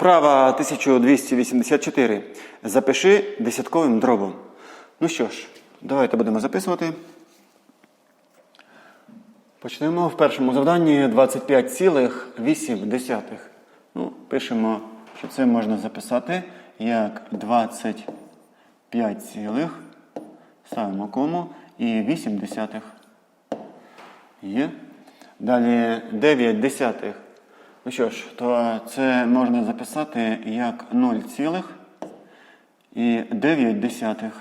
Вправа 1284. Запиши десятковим дробом. Ну що ж, давайте будемо записувати. Почнемо в першому завданні 25,8. Ну, пишемо, що це можна записати як 25, цілих, ставимо кому і 8 десятих. Є. Далі 9 десятих. Ну що ж, то це можна записати як 0 цілих і 9 десятих.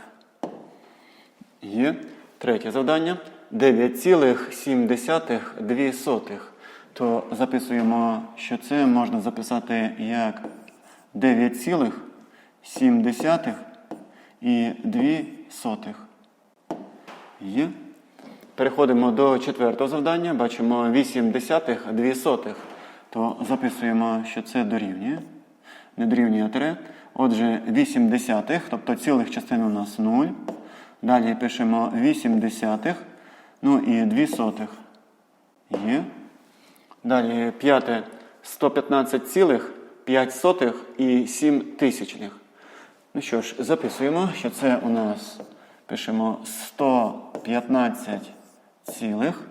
Є. Третє завдання. 9,7 То записуємо, що це можна записати як 9,7 і 2 сотих. Є. Переходимо до четвертого завдання. Бачимо 8 десятих, 2 сотих. То записуємо, що це дорівнює. Не дорівнює а тире. Отже, 8 десятих, тобто цілих частин у нас 0. Далі пишемо 8 десятих, ну і 2 сотих. Є. Далі п'яте 115 цілих, 5 сотих і 7 тисячних. Ну що ж, записуємо, що це у нас пишемо 115 цілих,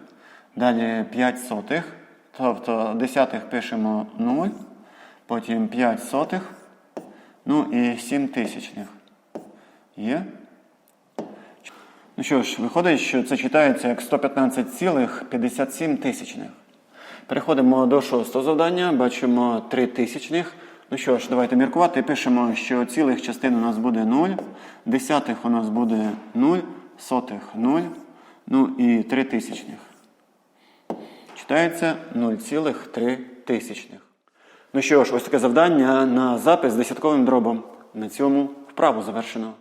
далі 5 сотих, тобто десятих пишемо 0, потім 5 сотих, ну і 7 тисячних. Є? Ну що ж, виходить, що це читається як 115,57 тисячних. Переходимо до шостого завдання, бачимо 3 тисячних. Ну що ж, давайте міркувати. Пишемо, що цілих частин у нас буде 0, десятих у нас буде 0, сотих 0, ну і 3 тисячних. Читається 0,3 тисячних. Ну що ж, ось таке завдання на запис з десятковим дробом. На цьому вправу завершено.